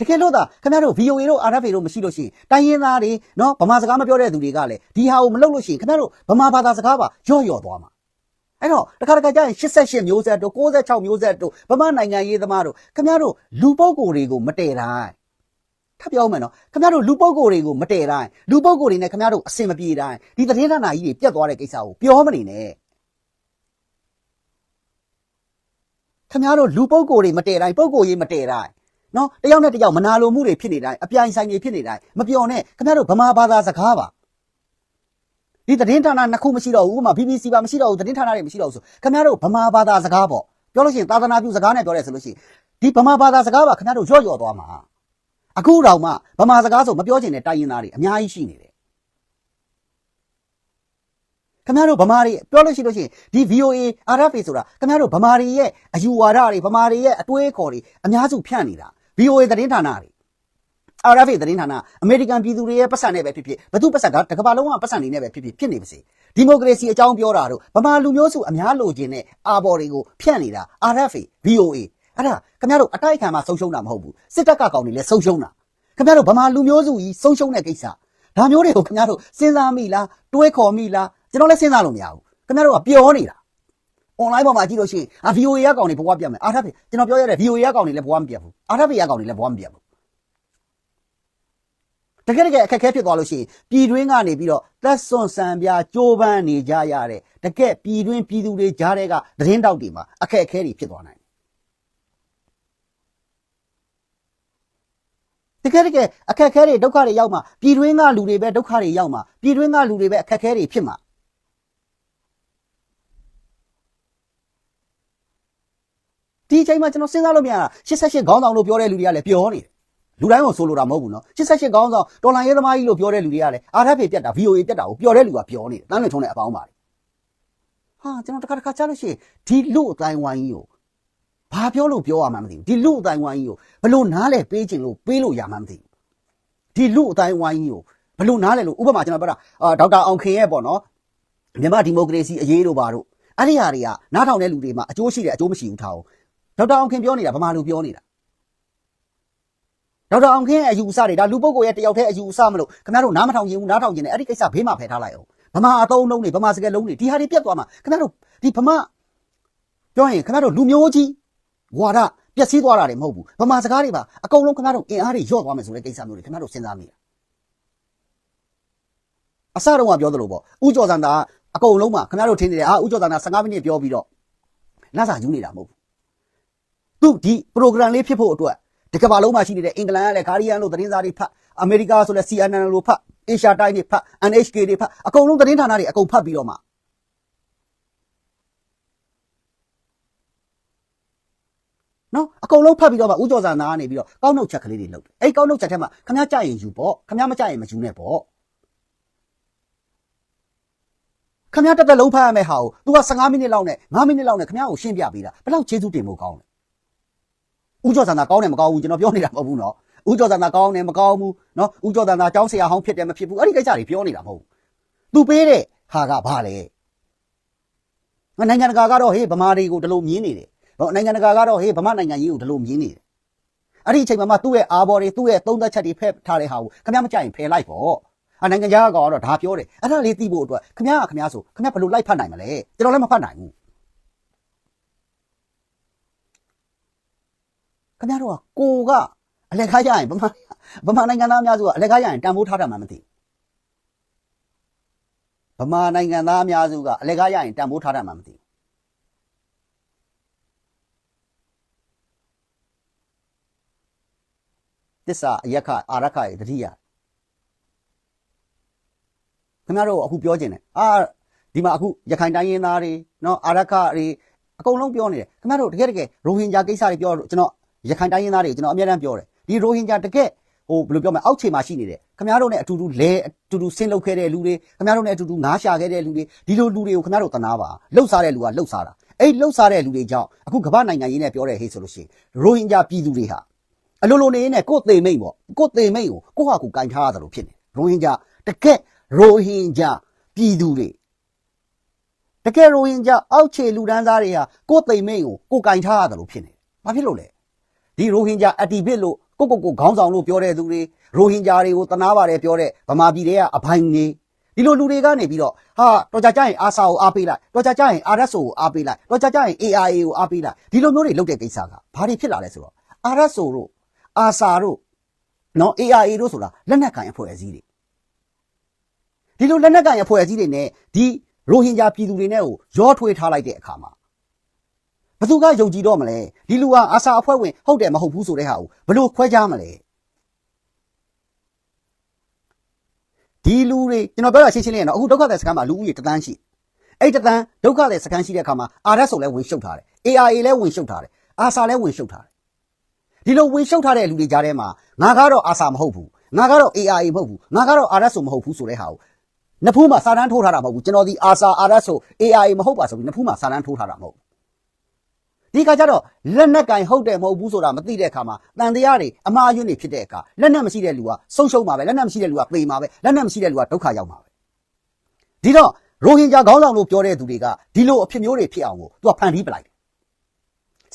တကယ်လို့သာခင်ဗျားတို့ VOA တို့ RFA တို့မရှိလို့ရှိရင်တိုင်းရင်းသားတွေနော်ဗမာစကားမပြောတဲ့သူတွေကလည်းဒီဟာကိုမလုပ်လို့ရှိရင်ခင်ဗျားတို့ဗမာဘာသာစကားပါရော့ရော့သွားမှာ အဲ့တော့တခါတခါကျရင်88မျိုးဆက်တို့66မျိုးဆက်တို့ဗမာနိုင်ငံရေးသမားတို့ခင်ဗျားတို့လူပုဂ္ဂိုလ်တွေကိုမတည့်တိုင်းထပ်ပြောမယ်နော်ခင်ဗျားတို့လူပုဂ္ဂိုလ်တွေကိုမတည့်တိုင်းလူပုဂ္ဂိုလ်တွေနဲ့ခင်ဗျားတို့အစင်မပြေတိုင်းဒီသတင်းဌာနကြီးတွေပြတ်သွားတဲ့ကိစ္စကိုပြောမနေနဲ့ခင်ဗျားတို့လူပုဂ္ဂိုလ်တွေမတည့်တိုင်းပုဂ္ဂိုလ်ရေးမတည့်တိုင်းနော်တယောက်နဲ့တယောက်မနာလိုမှုတွေဖြစ်နေတိုင်းအပြိုင်ဆိုင်တွေဖြစ်နေတိုင်းမပြောနဲ့ခင်ဗျားတို့ဗမာဘာသာစကားပါ ဒီသတင်းဌာနနှစ်ခုမရှိတော့ဘူးဥပမာ BBC ပါမရှိတော့ဘူးသတင်းဌာနတွေမရှိတော့ဘူးဆိုခင်ဗျားတို့ဗမာဘာသာစကားပေါ့ပြောလို့ရှိရင်သာသနာပြုစကားနဲ့ပြောရဲဆိုလို့ရှိရင်ဒီဗမာဘာသာစကားပါခင်ဗျားတို့ရော့ရော့သွားမှာအခုတော့မှဗမာစကားဆိုမပြောချင်တဲ့တိုင်းရင်းသားတွေအများကြီးရှိနေတယ်ခင်ဗျားတို့ဗမာတွေပြောလို့ရှိလို့ရှိရင်ဒီ VOA RFA ဆိုတာခင်ဗျားတို့ဗမာတွေရဲ့အယူဝါဒတွေဗမာတွေရဲ့အတွေးအခေါ်တွေအများစုဖြန့်နေတာ VOA သတင်းဌာနတွေ RFA သတင်းဌာနအမေရိကန်ပြည်သူတွေရဲ့ပတ်စံနဲ့ပဲဖြစ်ဖြစ်ဘသူပတ်စံကတကမ္ဘာလုံးကပတ်စံနေနဲ့ပဲဖြစ်ဖြစ်ဖြစ်နေပါစေဒီမိုကရေစီအကြောင်းပြောတာတို့ဗမာလူမျိုးစုအများလိုချင်တဲ့အာဘော်တွေကိုဖြန့်နေတာ RFA VOA အဲ့ဒါခင်ဗျားတို့အတိုက်အခံမှာဆုံးရှုံးတာမဟုတ်ဘူးစစ်တပ်ကကောင်တွေလည်းဆုံးရှုံးတာခင်ဗျားတို့ဗမာလူမျိုးစုကြီးဆုံးရှုံးတဲ့ကိစ္စဒါမျိုးတွေကိုခင်ဗျားတို့စဉ်းစားမိလားတွေးခေါ်မိလားကျွန်တော်လည်းစဉ်းစားလို့မရဘူးခင်ဗျားတို့ကပျော်နေတာ online ပေါ်မှာကြည့်လို့ရှိရင်အာ VOA ရကောင်တွေဘဝပြတ်မယ်အာထပ်ကျွန်တော်ပြောရတဲ့ VOA ရကောင်တွေလည်းဘဝမပြတ်ဘူးအာထပ်ရကောင်တွေလည်းဘဝမပြတ်ဘူး တကယ်တကယ်အခက်အခဲဖြစ်သွားလို့ရှိရင်ပြည်တွင်းကနေပြီးတော့သက်စွန်ဆံပြကြိုးပမ်းနေကြရတဲ့တကယ်ပြည်တွင်းပြည်သူတွေကြားတဲ့ကသတင်းတောက်တွေမှာအခက်အခဲတွေဖြစ်သွားနိုင်တယ်တကယ်တကယ်အခက်အခဲတွေဒုက္ခတွေရောက်မှာပြည်တွင်းကလူတွေပဲဒုက္ခတွေရောက်မှာပြည်တွင်းကလူတွေပဲအခက်အခဲတွေဖြစ်မှာဒီအချိန်မှာကျွန်တော်စဉ်းစားလို့မရတာ88ခေါင်းဆောင်လို့ပြောတဲ့လူတွေကလည်းပြောနေတယ် လူတိုင်းကိုဆိုလိုတာမဟုတ်ဘူးနော်88ခေါင်းဆောင်တော်လန်ရေးသမားကြီးလို့ပြောတဲ့လူတွေကလည်းအာထဖေပြတ်တာ VOA ပြတ်တာကိုပြောတဲ့လူကပြောနေတယ်တန်းလွင်ထုံးတဲ့အပေါင်းပါလေဟာကျွန်တော်တခါတခါကြားလို့ရှိရင်ဒီလူအတိုင်းဝိုင်းကြီးကိုဘာပြောလို့ပြောရမှန်းမသိဘူးဒီလူအတိုင်းဝိုင်းကြီးကိုဘလို့နားလဲပေးခြင်းလို့ပေးလို့ရမှန်းမသိဘူးဒီလူအတိုင်းဝိုင်းကြီးကိုဘလို့နားလဲလို့ဥပမာကျွန်တော်ပြောတာအာဒေါက်တာအောင်ခင်ရဲ့ပေါ့နော်မြန်မာဒီမိုကရေစီအရေးတို့ပါတို့အဲ့ဒီဟာတွေကနားထောင်တဲ့လူတွေမှာအကျိုးရှိတယ်အကျိုးမရှိဘူးထားအောင်ဒေါက်တာအောင်ခင်ပြောနေတာဗမာလူပြောနေတာ ဒေါက်တာအောင်ခင်းရဲ့အယူအဆတွေဒါလူပုဂ္ဂိုလ်ရဲ့တယောက်တည်းအယူအဆမလို့ခင်ဗျားတို့နားမထောင်ရင်ဘူးနားထောင်ရင်လည်းအဲ့ဒီကိစ္စဘေးမှာဖယ်ထားလိုက်အောင်ဗမာအသုံးအနှုန်းတွေဗမာစကားလုံးတွေဒီဟာတွေပြတ်သွားမှာခင်ဗျားတို့ဒီဗမာပြောရင်ခင်ဗျားတို့လူမျိုးကြီးဝါဒပျက်စီးသွားတာတွေမဟုတ်ဘူးဗမာစကားတွေပါအကုန်လုံးခင်ဗျားတို့အင်အားတွေညော့သွားမယ်ဆိုတဲ့ကိစ္စမျိုးတွေခင်ဗျားတို့စဉ်းစားမိတာအစတုန်းကပြောသလိုပေါ့ဥကျော်စံတာအကုန်လုံးမှာခင်ဗျားတို့ထင်နေတယ်အာဥကျော်စံတာ15မိနစ်ပြောပြီးတော့လက်စာယူနေတာမဟုတ်ဘူးသူဒီ program လေးဖြစ်ဖို့အတွက် ဒီကမ္ဘာလုံးမှာရှိနေတဲ့အင်္ဂလန်ကလည်းဂါဒီယန်လို့သတင်းစာတွေဖတ်အမေရိကဆိုလဲ CNN လို့ဖတ် Asia Time တွေဖတ် NHK တွေဖတ်အကုန်လုံးသတင်းဌာနတွေအကုန်ဖတ်ပြီးတော့မှနော်အကုန်လုံးဖတ်ပြီးတော့မှဥကြော်စာနာကနေပြီးတော့ကောက်နှုတ်ချက်ကလေးတွေလုပ်တယ်အဲ့ကောက်နှုတ်ချက်ထဲမှာခမည်းကြရင်ယူပေါ့ခမည်းမကြရင်မယူနဲ့ပေါ့ခမည်းတက်တက်လုံးဖတ်ရမယ့်ဟာကို तू က15မိနစ်လောက်နဲ့9မိနစ်လောက်နဲ့ခမည်းကိုရှင်းပြပေးတာဘယ်လောက်ကျေးဇူးတင်ဖို့ကောင်းလဲ ဦးကျော်စံသာကောင်းတယ်မကောင်းဘူးကျွန်တော်ပြောနေတာမဟုတ်ဘူးနော်ဦးကျော်စံသာကောင်းတယ်မကောင်းဘူးနော်ဦးကျော်စံသာចောင်းဆရာဟောင်းဖြစ်တယ်မဖြစ်ဘူးအဲ့ဒီကိစ္စတွေပြောနေတာမဟုတ်ဘူးသူပေးတဲ့ဟာကဘာလဲငါနိုင်ငံတကာကတော့ဟေးဗမာတွေကိုဒီလိုမြင်နေတယ်နော်နိုင်ငံတကာကတော့ဟေးဗမာနိုင်ငံကြီးကိုဒီလိုမြင်နေတယ်အဲ့ဒီအချိန်မှာမှသူ့ရဲ့အာဘော်တွေသူ့ရဲ့သုံးသက်ချက်တွေဖက်ထားတဲ့ဟာကိုခင်ဗျားမကြိုက်ရင်ဖယ်လိုက်ပေါ့အနိုင်ငံခြားကတော့ဒါပြောတယ်အဲ့ဒါလေးသိဖို့အတွက်ခင်ဗျားကခင်ဗျားဆိုခင်ဗျားဘယ်လိုလိုက်ဖတ်နိုင်မလဲကျွန်တော်လည်းမဖတ်နိုင်ဘူး ခင်ဗျားတို့ကကိုကအလက်ခါရရင်ဗမာဗမာနိုင်ငံသားအများစုကအလက်ခါရရင်တန်ဖိုးထားတာမှမသိဘူးဗမာနိုင်ငံသားအများစုကအလက်ခါရရင်တန်ဖိုးထားတာမှမသိဘူးတစ္ဆာအယက်ခအာရခရဲ့တတိယခင်ဗျားတို့အခုပြောကျင်တယ်အာဒီမှာအခုရခိုင်တိုင်းရင်းသားတွေနော်အာရခတွေအကုန်လုံးပြောနေတယ်ခင်ဗျားတို့တကယ်တကယ်ရိုဟင်ဂျာကိစ္စတွေပြောတော့ကျွန်တော် ရခိုင်တိုင်းရင်းသားတွေကျွန်တော်အများအားပြောတယ်ဒီရိုဟင်ဂျာတကက်ဟိုဘယ်လိုပြောမလဲအောက်ခြေမှာရှိနေတယ်ခင်ဗျားတို့နဲ့အတူတူလဲအတူတူဆင်းလုပ်ခဲ့တဲ့လူတွေခင်ဗျားတို့နဲ့အတူတူငားရှာခဲ့တဲ့လူတွေဒီလိုလူတွေကိုခင်ဗျားတို့တနာပါလှုပ်ရှားတဲ့လူကလှုပ်ရှားတာအဲ့လှုပ်ရှားတဲ့လူတွေကြောင့်အခုကမ္ဘာနိုင်ငံရေးနဲ့ပြောတဲ့ဟေးဆိုလို့ရှိရင်ရိုဟင်ဂျာပြည်သူတွေဟာအလိုလိုနေနေကိုယ်သေမိတ်ပေါ့ကိုယ်သေမိတ်ကိုကိုယ့်ဟာကိုယ်ကင်ထားရတယ်လို့ဖြစ်နေရိုဟင်ဂျာတကက်ရိုဟင်ဂျာပြည်သူတွေတကယ်ရိုဟင်ဂျာအောက်ခြေလူဒန်းသားတွေဟာကိုယ်သေမိတ်ကိုကိုယ်ကင်ထားရတယ်လို့ဖြစ်နေဘာဖြစ်လို့လဲ ဒီရိုဟင်ဂျာအတီဗစ်လို့ကိုကိုကိုခေါင်းဆောင်လို့ပြောတဲ့သူတွေရိုဟင်ဂျာတွေကိုတနာပါတယ်ပြောတဲ့ဗမာပြည်တွေကအဘိုင်းနေဒီလိုလူတွေကနေပြီးတော့ဟာတော်ကြကြရင်အာဆာကိုအားပေးလိုက်တော်ကြကြရင် RSO ကိုအားပေးလိုက်တော်ကြကြရင် AIA ကိုအားပေးလိုက်ဒီလိုမျိုးတွေလုပ်တဲ့ကိစ္စကဘာတွေဖြစ်လာလဲဆိုတော့ RSO တို့အာဆာတို့နော် AIA တို့ဆိုတာလက်နက်ကန်အဖွဲ့အစည်းတွေဒီလိုလက်နက်ကန်အဖွဲ့အစည်းတွေနဲ့ဒီရိုဟင်ဂျာပြည်သူတွေနဲ့ကိုရောထွေးထားလိုက်တဲ့အခါမှာဘ သူကယုံကြည်တော့မလဲဒီလူကအာစာအဖွဲ့ဝင်ဟုတ်တယ်မဟုတ်ဘူးဆိုတဲ့ဟာကိုဘလို့ခွဲခြားမလဲဒီလူတွေကျွန်တော်ပြောတာရှင်းရှင်းလေးရနော်အခုဒုက္ခသည်စခန်းမှာလူဦးရေတသန်းရှိအဲ့တသန်းဒုက္ခသည်စခန်းရှိတဲ့အခါမှာ RS ဆိုလဲဝင်ရှုပ်ထားတယ် ARA လဲဝင်ရှုပ်ထားတယ်အာစာလဲဝင်ရှုပ်ထားတယ်ဒီလိုဝင်ရှုပ်ထားတဲ့လူတွေကြားထဲမှာငါကတော့အာစာမဟုတ်ဘူးငါကတော့ ARA မဟုတ်ဘူးငါကတော့ RS ဆိုမဟုတ်ဘူးဆိုတဲ့ဟာကိုနဖူးမှာစာတန်းထိုးထားတာမဟုတ်ဘူးကျွန်တော်ဒီအာစာ RS ဆို ARA မဟုတ်ပါဆိုပြီးနဖူးမှာစာတန်းထိုးထားတာမဟုတ်ဘူး ဒီခါကျတော့လက်နက်ကင်ဟုတ်တယ်မဟုတ်ဘူးဆိုတာမသိတဲ့အခါမှာတန်တရားတွေအမှားအယွင်းတွေဖြစ်တဲ့အခါလက်နက်မရှိတဲ့လူကဆုံးရှုံးမှာပဲလက်နက်မရှိတဲ့လူကသေမှာပဲလက်နက်မရှိတဲ့လူကဒုက္ခရောက်မှာပဲဒီတော့ရိုဟင်ဂျာခေါင်းဆောင်လို့ပြောတဲ့သူတွေကဒီလိုအဖြစ်မျိုးတွေဖြစ်အောင်ကိုသူကဖန်တီးပလိုက်တယ်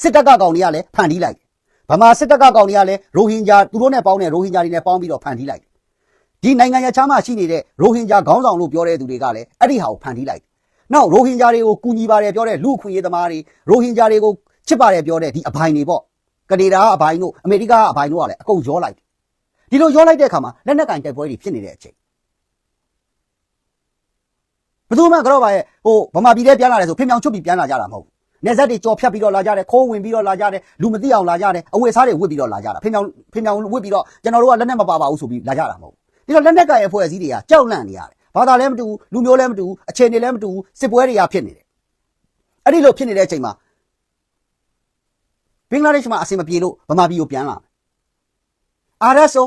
စစ်တပ်ကကောင်တွေကလည်းဖန်တီးလိုက်တယ်ဗမာစစ်တပ်ကကောင်တွေကလည်းရိုဟင်ဂျာသူတို့နဲ့ပေါင်းတဲ့ရိုဟင်ဂျာတွေနဲ့ပေါင်းပြီးတော့ဖန်တီးလိုက်တယ်ဒီနိုင်ငံရခြားမှာရှိနေတဲ့ရိုဟင်ဂျာခေါင်းဆောင်လို့ပြောတဲ့သူတွေကလည်းအဲ့ဒီဟာကိုဖန်တီးလိုက်တယ်နောက်ရိုဟင်ဂျာတွေကိုကူညီပါတယ်ပြောတဲ့လူအခွင့်အရေးသမားတွေရိုဟင်ဂျာတွေကို ချစ်ပါတယ်ပြောတဲ့ဒီအဘိုင်တွေပေါ့ကနေဒါကအဘိုင်တို့အမေရိကကအဘိုင်တို့ကလည်းအကုန်ရောလိုက်တယ်ဒီလိုရောလိုက်တဲ့အခါမှာလက်နက်ကင်တိုက်ပွဲတွေဖြစ်နေတဲ့အချိန်ဘယ်သူမှကတော့ပါရဲ့ဟိုဗမာပြည်ထဲပြန်လာတယ်ဆိုဖင်မြောင်ချွတ်ပြီးပြန်လာကြတာမဟုတ်ဘူးနေဆက်တွေကြော်ဖြတ်ပြီးတော့လာကြတယ်ခိုးဝင်ပြီးတော့လာကြတယ်လူမသိအောင်လာကြတယ်အဝတ်စားတွေဝတ်ပြီးတော့လာကြတာဖင်မြောင်ဖင်မြောင်ဝတ်ပြီးတော့ကျွန်တော်တို့ကလက်နက်မပါပါဘူးဆိုပြီးလာကြတာမဟုတ်ဘူးဒီတော့လက်နက်ကင်အဖွဲ့အစည်းတွေကကြောက်လန့်နေရတယ်ဘာသာလည်းမတူဘူးလူမျိုးလည်းမတူဘူးအခြေအနေလည်းမတူဘူးစစ်ပွဲတွေကဖြစ်နေတယ်အဲ့ဒီလိုဖြစ်နေတဲ့အချိန်မှာ ဘင်္ဂလားဒေ့ရှ်မှာအဆင်မပြေလို့ဗမာပြည်ကိုပြန်လာမယ်။ RSO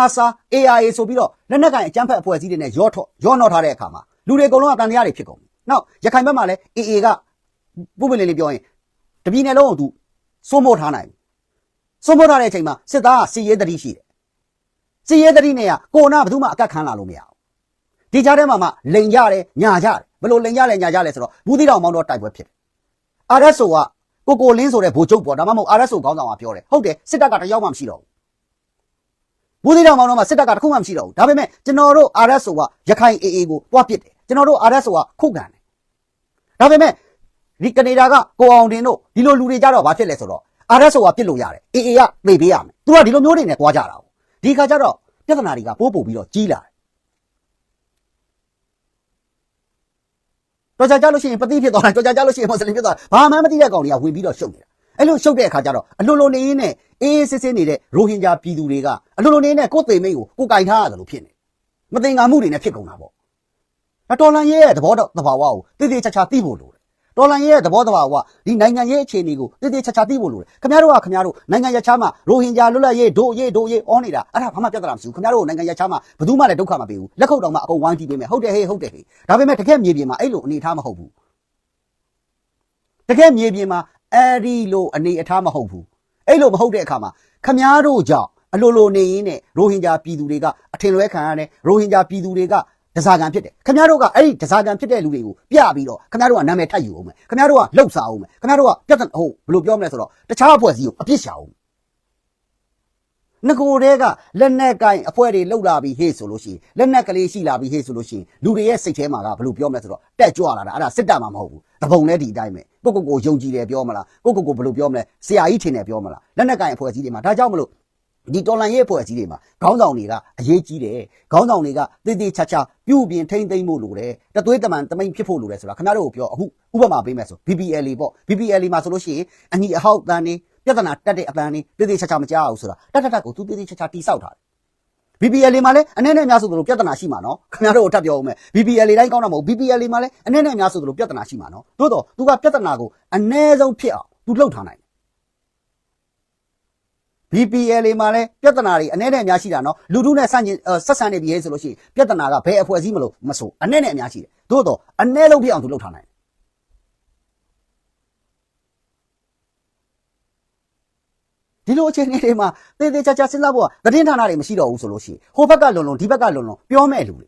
ASA AIA ဆိုပြီးတော့လက်နက်ကိုင်အကြမ်းဖက်အဖွဲ့အစည်းတွေနဲ့ရောထော့ရောနှောထားတဲ့အခါမှာလူတွေအကုန်လုံးကတန်တရားတွေဖြစ်ကုန်ပြီ။နောက်ရခိုင်ဘက်မှာလည်း AA ကပုပ္ပလင်းလေးပြောရင်တပြည်နယ်လုံးကိုသူစိုးမိုးထားနိုင်ပြီ။စိုးမိုးထားတဲ့အချိန်မှာစစ်သားကစီရဲတတိရှိတယ်။စီရဲတတိနဲ့ကကိုနာဘယ်သူမှအကတ်ခံလာလို့မရဘူး။ဒီကြားထဲမှာမှလိန်ကြတယ်ညာကြတယ်ဘယ်လိုလိန်ကြလဲညာကြလဲဆိုတော့ဘူးသီးတောင်မောင်းတော့တိုက်ပွဲဖြစ်တယ်။ RSO က ကိုကိုလင်းဆိုတဲ့ဗိုလ်ချုပ်ပေါ့ဒါမှမဟုတ် RSO ခေါင်းဆောင်ကပြောတယ်ဟုတ်တယ်စစ်တပ်ကတယောက်မှမရှိတော့ဘူးဘူးသေးတောင်မောင်တော့မှစစ်တပ်ကတခုမှမရှိတော့ဘူးဒါပေမဲ့ကျွန်တော်တို့ RSO ကရခိုင် AA ကိုတွားပစ်တယ်ကျွန်တော်တို့ RSO ကခုခံတယ်ဒါပေမဲ့ဒီကနေဒါကကိုအောင်တင်တို့ဒီလိုလူတွေကြတော့ဘာဖြစ်လဲဆိုတော့ RSO ကပြစ်လို့ရတယ် AA ကသိပေးရမယ်သူကဒီလိုမျိုးတွေနဲ့တွားကြတာ哦ဒီခါကျတော့ပြဿနာတွေကပိုးပို့ပြီးတော့ကြီးလာတယ် တော်ကြကြလို့ရှိရင်ပတိဖြစ်သွားတယ်တော်ကြကြလို့ရှိရင်မွတ်စလင်ဖြစ်သွားတယ်ဘာမှမသိတဲ့ကောင်တွေကဝင်ပြီးတော့ရှုပ်နေတာအဲ့လိုရှုပ်တဲ့အခါကျတော့အလိုလိုနေရင်းနဲ့အေးအေးဆေးဆေးနေတဲ့ရိုဟင်ဂျာပြည်သူတွေကအလိုလိုနေနဲ့ကိုယ်သိမိန်ကိုကိုယ်ကင်ထားရတယ်လို့ဖြစ်နေမတင်ငါမှုတွေနဲ့ဖြစ်ကုန်တာပေါ့ဒါတော်လန်ရဲ့သဘောတော့သဘာဝကိုတည်တည်ချာချာသိဖို့လိုတယ် တော်လန်ရဲ့သဘောသဘာဝကဒီနိုင်ငံရဲ့အခြေအနေကိုတည်တည်ချာချာသိဖို့လိုတယ်ခင်ဗျားတို့ကခင်ဗျားတို့နိုင်ငံရခြားမှာရိုဟင်ဂျာလွတ်လပ်ရေးဒို့ရေးဒို့ရေးအောနေတာအဲ့ဒါဘာမှပြဿနာမရှိဘူးခင်ဗျားတို့နိုင်ငံရခြားမှာဘယ်သူမှလည်းဒုက္ခမပေးဘူးလက်ခုပ်တောင်မှအကုန်ဝိုင်းတီးပေးမယ်ဟုတ်တယ်ဟေးဟုတ်တယ်ဟေးဒါပေမဲ့တကယ်မြေပြင်မှာအဲ့လိုအနေအထားမဟုတ်ဘူးတကယ်မြေပြင်မှာအဲ့ဒီလိုအနေအထားမဟုတ်ဘူးအဲ့လိုမဟုတ်တဲ့အခါမှာခမားတို့ကြောင့်အလိုလိုနေရင်းနဲ့ရိုဟင်ဂျာပြည်သူတွေကအထင်လွဲခံရတယ်ရိုဟင်ဂျာပြည်သူတွေက ဒဇာကန်ဖြစ်တယ်ခမားတို့ကအဲ့ဒီဒဇာကန်ဖြစ်တဲ့လူတွေကိုပြပြီးတော့ခမားတို့ကနာမည်ထပ်ယူအောင်မယ်ခမားတို့ကလှုပ်ရှားအောင်မယ်ခမားတို့ကပြဿနာဟုတ်ဘယ်လိုပြောမလဲဆိုတော့တခြားအဖွဲ့အစည်းကိုအပြစ်ရှာအောင်ငကိုတဲကလက်နက်ကင်အဖွဲ့တွေလှုပ်လာပြီးဟေ့ဆိုလို့ရှိရင်လက်နက်ကလေးရှိလာပြီးဟေ့ဆိုလို့ရှိရင်လူတွေရဲ့စိတ်ထဲမှာကဘယ်လိုပြောမလဲဆိုတော့တက်ကြွလာတာအဲ့ဒါစစ်တပ်မှာမဟုတ်ဘူးတပုံလဲဒီအတိုင်းပဲကိုကိုကိုယုံကြည်တယ်ပြောမလားကိုကိုကိုဘယ်လိုပြောမလဲဆရာကြီးထင်တယ်ပြောမလားလက်နက်ကင်အဖွဲ့အစည်းတွေမှာဒါကြောင့်မလို့ ဒီတော်လန်ရဲ့အဖွဲ့အစည်းတွေမှာခေါင်းဆောင်တွေကအရေးကြီးတယ်ခေါင်းဆောင်တွေကတိတိချာချာပြုပြင်ထိမ့်သိမ့်ဖို့လိုတယ်တသွေးတမန်တမိန်ဖြစ်ဖို့လိုတယ်ဆိုတာခင်ဗျားတို့ကိုပြောအခုဥပမာပေးမယ်ဆို BBL ပေါ့ BBL မှာဆိုလို့ရှိရင်အညီအဟောက်တန်းနေပြဿနာတက်တဲ့အတန်းနေတိတိချာချာမကြောက်ဘူးဆိုတာတက်တက်တက်ကိုသူတိတိချာချာတိဆောက်ထားတယ် BBL မှာလည်းအနေနဲ့အများဆိုသလိုပြဿနာရှိမှာနော်ခင်ဗျားတို့ကိုထပ်ပြောဦးမယ် BBL တိုင်းကောင်းတာမဟုတ် BBL မှာလည်းအနေနဲ့အများဆိုသလိုပြဿနာရှိမှာနော်သို့တော့ तू ကပြဿနာကိုအ ਨੇ ဆုံးဖြစ်အောင် तू လှုပ်ထားနိုင် တယ် BPL မှာလည်းပြဿနာတွေအနေနဲ့အများရှိတာနော်လူထုနဲ့ဆန့်ကျင်အဲဆက်ဆံနေပြီဟဲ့ဆိုလို့ရှိရင်ပြဿနာကဘယ်အဖွဲ့အစည်းမလို့မဆိုအနေနဲ့အများရှိတယ်သို့တော့အ ਨੇ ဆုံးဖြစ်အောင် तू လှုပ်ထားနိုင်တယ်ဒီလိုအခြေအနေတွေမှာတေးသေးချာချာစဉ်းစားဖို့ကသတင်းဌာနတွေမရှိတော့ဘူးဆိုလို့ရှိရင်ဟိုဘက်ကလွန်လွန်ဒီဘက်ကလွန်လွန်ပြောမဲ့လူတွေ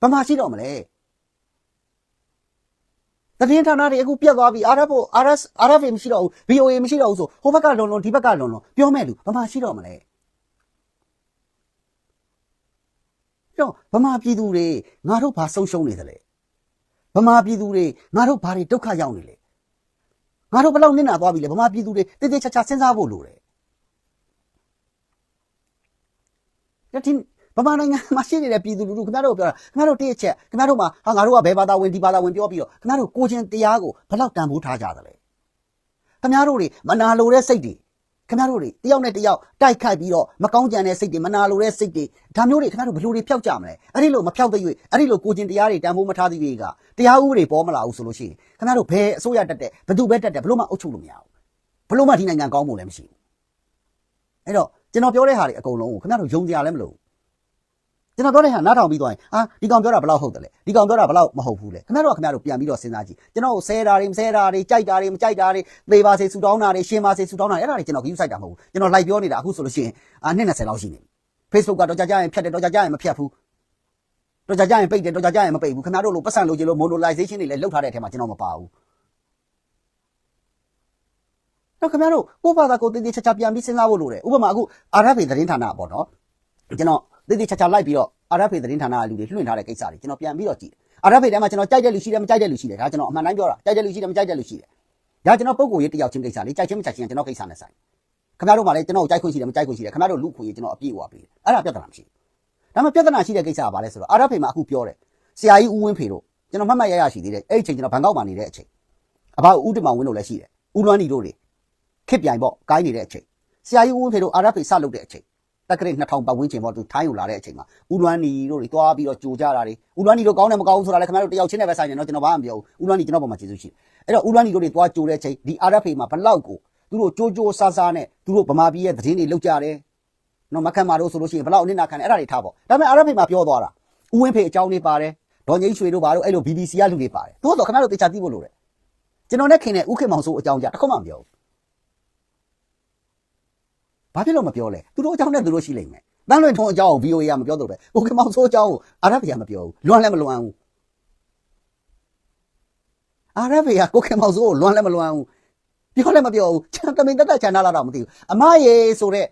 ဘာမှရှိတော့မလဲ သတင်းဌာနတွေအခုပြတ်သွားပြီ RF RS RF မရှိတော့ဘူး VOA မရှိတော့ဘူးဆိုဟိုဘက်ကလွန်လွန်ဒီဘက်ကလွန်လွန်ပြောမဲ့လူဘာမှရှိတော့မလဲတော့ဗမာပြည်သူတွေငါတို့ဘာဆုံးရှုံးနေသလဲဗမာပြည်သူတွေငါတို့ဘာတွေဒုက္ခရောက်နေလဲငါတို့ဘယ်လောက်နစ်နာသွားပြီလဲဗမာပြည်သူတွေတေးသေးချာချာစဉ်းစားဖို့လိုတယ်ဒါဒီဗ မာနိုင်ငံမှာရှိနေတဲ့ပြည်သူလူထုခင်ဗျားတို့ပြောတာခင်ဗျားတို့တည့်ချက်ခင်ဗျားတို့မှာဟာငါတို့ကဘယ်ဘာသာဝင်ဒီဘာသာဝင်ပြောပြီးတော့ခင်ဗျားတို့ကိုချင်းတရားကိုဘယ်လောက်တန်ဖိုးထားကြသလဲခင်ဗျားတို့တွေမနာလိုတဲ့စိတ်တွေခင်ဗျားတို့တွေတယောက်နဲ့တယောက်တိုက်ခိုက်ပြီးတော့မကောင်းကြံတဲ့စိတ်တွေမနာလိုတဲ့စိတ်တွေဒါမျိုးတွေခင်ဗျားတို့ဘယ်လိုတွေဖျောက်ကြမလဲအဲ့ဒီလိုမဖျောက်တဲ့၍အဲ့ဒီလိုကိုချင်းတရားတွေတန်ဖိုးမထားသေး၍ကတရားဥပဒေပေါ်မလာဘူးဆိုလို့ရှိရင်ခင်ဗျားတို့ဘယ်အစိုးရတက်တဲ့ဘယ်သူပဲတက်တဲ့ဘလို့မှအုပ်ချုပ်လို့မရဘူးဘလို့မှဒီနိုင်ငံကောင်းဖို့လည်းမရှိဘူးအဲ့တော့ကျွန်တော်ပြောတဲ့ဟာတွေအကုန်လုံးကိုခင်ဗျားတို့ယုံကြရလည်းမလို့ ကျွန်တော်ပြောတဲ့ဟာနားထောင်ပြီးသွားရင်အာဒီကောင်ပြောတာဘယ်လောက်ဟုတ်တယ်လဲဒီကောင်ပြောတာဘယ်လောက်မဟုတ်ဘူးလဲခင်ဗျားတို့ကခင်ဗျားတို့ပြန်ပြီးတော့စဉ်းစားကြည့်ကျွန်တော်ဆဲတာတွေမဆဲတာတွေကြိုက်တာတွေမကြိုက်တာတွေသေပါစေဆူတောင်းတာတွေရှင်းပါစေဆူတောင်းတာတွေအဲ့ဒါတွေကျွန်တော် view site တာမဟုတ်ဘူးကျွန်တော် live ပြောနေတာအခုဆိုလို့ရှိရင်အာနှစ်20လောက်ရှိနေပြီ Facebook ကတော့ကြာကြာရင်ဖြတ်တယ်တော့ကြာကြာရင်မဖြတ်ဘူးတော့ကြာကြာရင်ပိတ်တယ်တော့ကြာကြာရင်မပိတ်ဘူးခင်ဗျားတို့လိုပတ်စံလိုချင်လို့ monetization တွေလည်းလုပ်ထားတဲ့အထက်မှာကျွန်တော်မပါဘူးတော့ခင်ဗျားတို့ကိုယ့်ဘာသာကိုတည်တည်ချာချာပြန်ပြီးစဉ်းစားဖို့လိုတယ်ဥပမာအခုအာရဖေသတင်းဌာနပေါ့နော်ကျွန်တော် တည်တည်ချာချာလိုက်ပြီးတော့အာရဖေသတင်းဌာနကလူတွေလွှင့်ထားတဲ့ကိစ္စတွေကျွန်တော်ပြန်ပြီးတော့ကြည့်အာရဖေထဲမှာကျွန်တော်ကြိုက်တဲ့လူရှိတယ်မကြိုက်တဲ့လူရှိတယ်ဒါကျွန်တော်အမှန်တိုင်းပြောတာကြိုက်တဲ့လူရှိတယ်မကြိုက်တဲ့လူရှိတယ်ဒါကျွန်တော်ပုံကိုရေးတယောက်ချင်းကိစ္စလေးကြိုက်ချင်းမကြိုက်ချင်းကျွန်တော်ကိစ္စနဲ့ဆိုင်ခင်ဗျားတို့မှလည်းကျွန်တော်ကြိုက်ခွင့်ရှိတယ်မကြိုက်ခွင့်ရှိတယ်ခင်ဗျားတို့လူခွင့်ရေးကျွန်တော်အပြည့်အဝပေးတယ်အဲ့ဒါပြဿနာမရှိဘူးဒါမှပြဿနာရှိတဲ့ကိစ္စကဘာလဲဆိုတော့အာရဖေမှာအခုပြောတယ်ဆရာကြီးဦးဝင်းဖေတို့ကျွန်တော်မှတ်မှတ်ရရရှိသေးတယ်အဲ့ဒီအချိန်ကျွန်တော်ဘန်ကောက်မှာနေတဲ့အချိန်အဘဦးတင်မောင်ဝင်းတို့လည်းရှိတယ်ဦးလွမ်းနီတို့တွေခစ်ပြိုင်ပေါ့ကိုင်းနေတဲ့အချိန်ဆရာကြီးဦးဝင်းဖေတို့အာရဖေစလုပ်တဲ့အချိန် တက်ကရစ်2000ပတ်ဝန်းကျင်ပေါ့သူထိုင်းကိုလာတဲ့အချိန်မှာဦးလွမ်းနီတို့တွေတွားပြီးတော့ကြိုကြတာတွေဦးလွမ်းနီတို့ကောင်းတယ်မကောင်းဘူးဆိုတာလည်းခင်ဗျားတို့တယောက်ချင်းနဲ့ပဲဆိုင်နေတော့ကျွန်တော်ဘာမှမပြောဘူးဦးလွမ်းနီကျွန်တော်ပေါ်မှာကျေးဇူးရှိတယ်အဲ့တော့ဦးလွမ်းနီတို့တွေတွားကြိုတဲ့အချိန်ဒီအာရဖေမှာဘလောက်ကိုသူတို့ကြိုးကြိုးဆားဆားနဲ့သူတို့ဗမာပြည်ရဲ့သတင်းတွေလောက်ကြတယ်နော်မခတ်မာတို့ဆိုလို့ရှိရင်ဘလောက်အနစ်နာခံတယ်အဲ့ဒါတွေထားပေါ့ဒါပေမဲ့အာရဖေမှာပြောသွားတာဦးဝင်းဖေအကြောင်းလေးပါတယ်ဒေါ်ငိမ့်ရွှေတို့ဘာလို့အဲ့လို BBC ကလူတွေပါတယ်သို့တော့ခင်ဗျားတို့တေချာသိဖို့လိုတယ်ကျွန်တော်နဲ့ခင်တဲ့ဥခင်မောင်ဆိုးအကြောင်းကြတစ်ခုမှမပြောဘူး ဘာဖြစ်လို့မပြောလဲသူတို့အကြောင်းနဲ့သူတို့ရှိလိမ့်မယ်တန်းလွင်ထုံးအကြောင်းကို VOA ကမပြောတော့ပဲဥခင်မောင်ဆိုးအကြောင်းကိုအာရဖေကမပြောဘူးလွမ်းလည်းမလွမ်းဘူးအာရဖေကကိုခင်မောင်ဆိုးကိုလွမ်းလည်းမလွမ်းဘူးပြောလည်းမပြောဘူးချန်တမင်တက်တက်ချန်လာတော့မသိဘူးအမရေဆိုတဲ့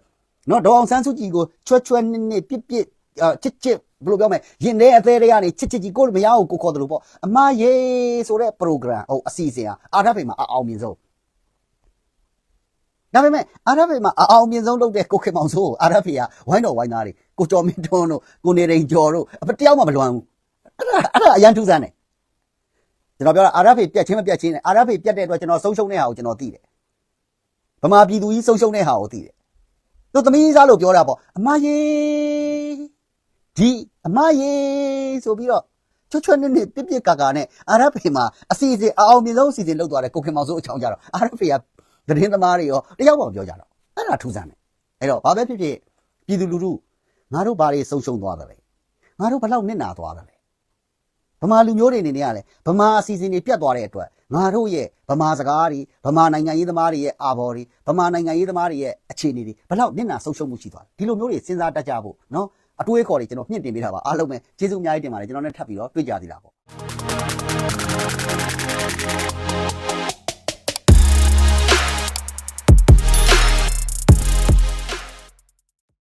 နော်ဒေါအောင်ဆန်းစုကြည်ကိုချွတ်ချွတ်နစ်နစ်ပြစ်ပြစ်အာချစ်ချစ်ဘယ်လိုပြောမလဲရင်ထဲအသေးတွေကနေချစ်ချစ်ကြီးကိုမရအောင်ကိုခေါ်တယ်လို့ပေါ့အမရေးဆိုတဲ့ program ဟိုအစီအစဉ်ဟာအာရဖိမှာအအောင်မြင်ဆုံး ဒါပေမဲ့အာရဖိမှာအအောင်မြင်ဆုံးလုပ်တဲ့ကိုခေမောင်စိုးကိုအာရဖိကဝိုင်းတော်ဝိုင်းသားတွေကိုကျော်မင်းထွန်းတို့ကိုနေရင်ကျော်တို့အပတယောက်မှမလွမ်းဘူးအဲ့ဒါအဲ့ဒါအရန်ထူးဆန်းတယ်ကျွန်တော်ပြောတာအာရဖိပြတ်ချင်းမပြတ်ချင်းနဲ့အာရဖိပြတ်တဲ့အတွက်ကျွန်တော်ဆုံးရှုံးတဲ့ဟာကိုကျွန်တော်သိတယ်ဗမာပြည်သူကြီးဆုံးရှုံးတဲ့ဟာကိုသိတယ်သူသမီးစားလို့ပြောတာပေါ့အမကြီးဒီအမကြီးဆိုပြီးတော့ချွတ်ချွတ်နစ်နစ်ပြစ်ပြစ်ကာကာနဲ့အာရဖေမှာအစီအစဉ်အအောင်မြင်ဆုံးအစီအစဉ်လုပ်သွားတယ်ကိုခင်မောင်စိုးအချောင်းကြတော့အာရဖေက သတင်းသမားတွေရောတယောက်မှမပြောကြတော့အဲ့ဒါထူးဆန်းတယ်အဲ့တော့ဘာပဲဖြစ်ဖြစ်ပြည်သူလူထုငါတို့ဘာတွေဆုံးရှုံးသွားတယ်လဲငါတို့ဘယ်လောက်နစ်နာသွားတယ်လဲဗမာလူမျိုးတွေအနေနဲ့ကလည်းဗမာအစီအစဉ်တွေပြတ်သွားတဲ့အတွက်ငါတို့ရဲ့ဗမာစကားတွေဗမာနိုင်ငံရေးသမားတွေရဲ့အာဘော်တွေဗမာနိုင်ငံရေးသမားတွေရဲ့အခြေအနေတွေဘယ်လောက်နစ်နာဆုံးရှုံးမှုရှိသွားလဲဒီလိုမျိုးတွေစဉ်းစားတတ်ကြဖို့နော်အတွေးခေါ်တွေကျွန်တော်မြင့်တင်ပေးတာပါအားလုံးပဲကျေးဇူးအများကြီးတင်ပါတယ်ကျွန်တော်လည်းထပ်ပြီးတော့တွေ့ကြသေးတာပေါ့